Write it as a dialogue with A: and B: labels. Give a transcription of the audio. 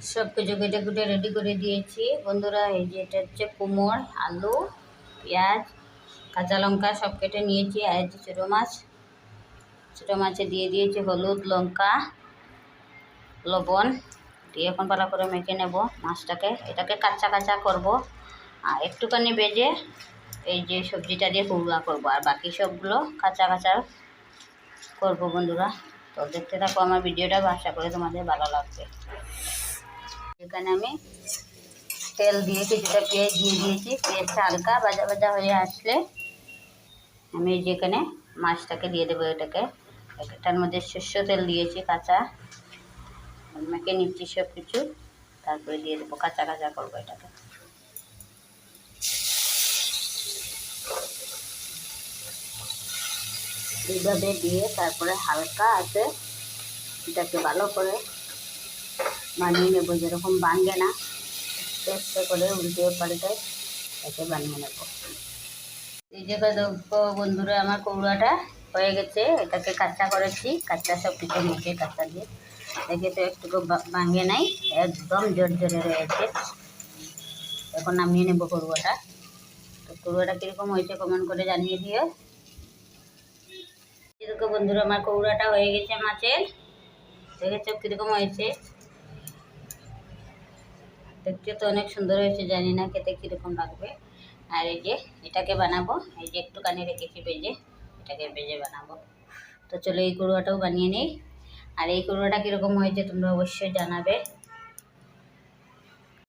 A: সব কিছু কেটে কুটে রেডি করে দিয়েছি। বন্ধুরা, এই যে এটা হচ্ছে কুমড় আলু, পেঁয়াজ, কাঁচা লঙ্কা সব কেটে নিয়েছি। আর যে ছোটো মাছ, ছোটো মাছে দিয়ে দিয়েছি হলুদ, লঙ্কা, লবণ। দিয়ে এখন ভালো করে মেখে নেব মাছটাকে। এটাকে কাঁচা কাঁচা করব। আর একটুখানি বেজে এই যে সবজিটা দিয়ে পুরুলা করব। আর বাকি সবগুলো কাঁচা কাঁচা করব বন্ধুরা। তো দেখতে থাকো আমার ভিডিওটা, আশা করে তোমাদের ভালো লাগবে। এখানে আমি তেল দিয়ে কিছুটা পেঁয়াজ দিয়ে দিয়েছি। পেঁয়াজটা হালকা ভাজা ভাজা হয়ে আসলে আমি এই যে এখানে মাছটাকে দিয়ে দেবো এটাকে। এটার মধ্যে শস্য তেল দিয়েছি, কাঁচা। মেখে নিচ্ছি সব কিছু তারপরে দিয়ে দেবো কাঁচা কাঁচা করব এটাকে। এইভাবে দিয়ে তারপরে হালকা আছে, এটাকে ভালো করে বানিয়ে নেব, যেরকম ভাঙে না চেষ্টা করে উল্টে পাল্টে এটাকে বানিয়ে নেব। এই যে বন্ধুরা, আমার কৌড়াটা হয়ে গেছে, এটাকে কাঁচা করেছি, কাঁচা সব কিছু মেখে কাঁচা দিয়ে। দেখে তো একটু ভাঙে নাই, একদম জোর জোরে রয়েছে। এখন নামিয়ে নেব করুয়াটা তো করুয়াটা কীরকম হয়েছে কমেন্ট করে জানিয়ে দিও। এরকম বন্ধুরা, আমার কৌড়াটা হয়ে গেছে মাছের। দেখেছ কীরকম হয়েছে? দেখতে তো অনেক সুন্দর হয়েছে, জানি না খেতে কীরকম লাগবে। আর এই যে এটাকে বানাবো, এই যে একটুখানি রেখেছি বেজে, এটাকে বেজে বানাবো। তো চলো এই করুয়াটাও বানিয়ে নিই। আর এই করুয়াটা কীরকম হয়েছে তোমরা অবশ্যই জানাবে।